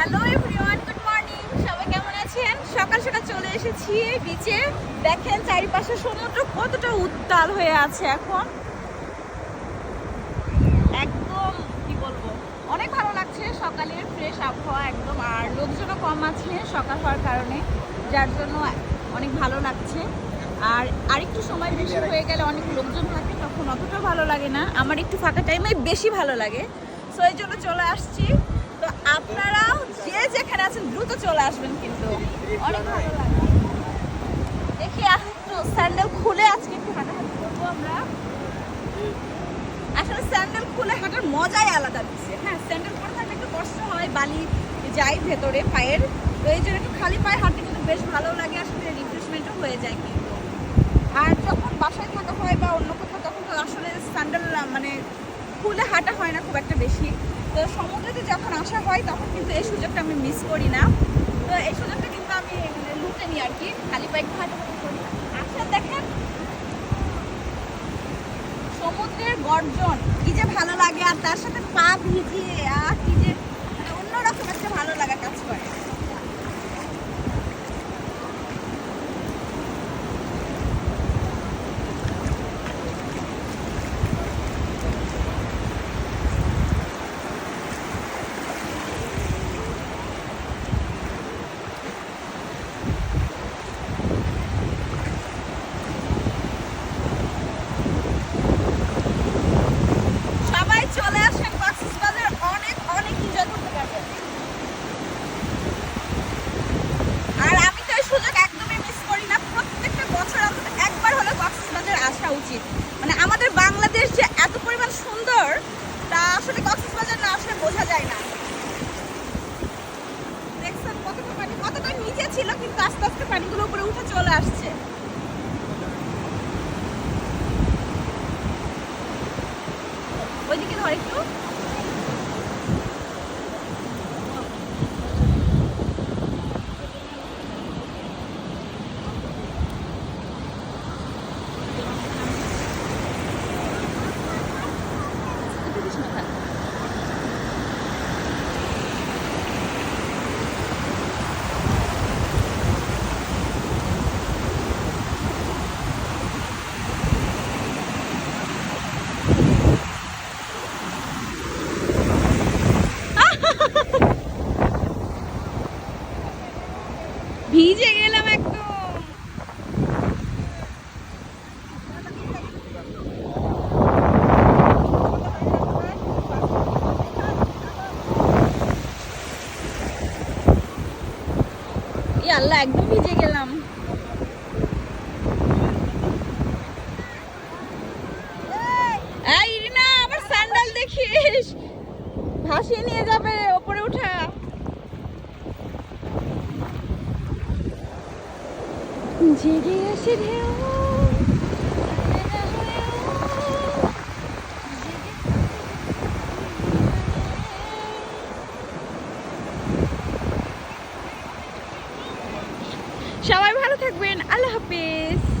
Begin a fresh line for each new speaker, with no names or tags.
Hello everyone good morning সবাই কেমন আছেন? সকাল সকাল চলে এসেছি বিচে দেখেন চারিপাশে সমুদ্র কতটা উত্তাল হয়ে আছে এখন। একদম, কি বলব, অনেক ভালো লাগছে সকালের ফ্রেশ আবহাওয়া একদম। আর লোকজনও কম আছে সকাল হওয়ার কারণে, যার জন্য অনেক ভালো লাগছে। আর আরেকটু সময় বেশি হয়ে গেলে অনেক লোকজন থাকে, তখন অতটা ভালো লাগে না। আমার একটু ফাঁকা টাইমে বেশি ভালো লাগে। সো এই জন্য চলে আসছি। তো আপনারাও যে যেখানে আছেন দ্রুত চলে আসবেন কিন্তু। অনেক ভালো লাগে দেখি একটু স্যান্ডেল খুলে আজকে একটু হাঁটাহাঁটি করব আমরা। আসলে স্যান্ডেল খুলে হাঁটার মজাই আলাদা দিচ্ছে হ্যাঁ স্যান্ডেল পরে থাকলে একটু কষ্ট হয়, বালি যাই ভেতরে পায়ের। তো এই জন্য একটু খালি পায়ে হাঁটতে কিন্তু বেশ ভালো লাগে, আসলে রিফ্রেশমেন্টও হয়ে যায় কিন্তু। আর যখন বাসায় থাকা হয় বা অন্য কোথাও, তখন তো আসলে স্যান্ডেল মানে খুলে হাঁটা হয় না খুব একটা বেশি। তো সমুদ্রেতে যখন আসা হয়, তখন কিন্তু এই সুযোগটা আমি মিস করি না। তো এই সুযোগটা কিন্তু আমি লুটে নিই আর কি, খালি পায়ে ঘাট করি। আচ্ছা দেখেন। সমুদ্রের গর্জন, কি যে ভালো লাগে, আর তার সাথে পা ভিজিয়ে, আর কি যে মানে অন্যরকম একটা ভালো লাগা কাজ করে সবাই চলে আসেন কক্সবাজার অনেক অনেক এনজয় করতে পারবেন আর আমি তো এই সুযোগ একদমই মিস করি না প্রত্যেকটা বছর অন্তত একবার হলে কক্সবাজার আসা উচিত মানে আমাদের বাংলাদেশ যে এত পরিমাণ সুন্দর তা আসলে কক্সবাজার না আসলে বোঝা যায় না দেখছেন কতটা পানি কতটা নিচে ছিল কিন্তু আস্তে আস্তে পানিগুলো উপরে উঠে চলে আসছে। ওইদিকে ধর একটু। ভিজে গেলাম একদম। আল্লাহ একদম ভিজে গেলাম। আমার স্যান্ডেল দেখিস। ভাসিয়ে নিয়ে যাবে ওপরে উঠা জেগে আসে ঢেউ সবাই ভালো থাকবেন। আল্লাহ হাফিজ।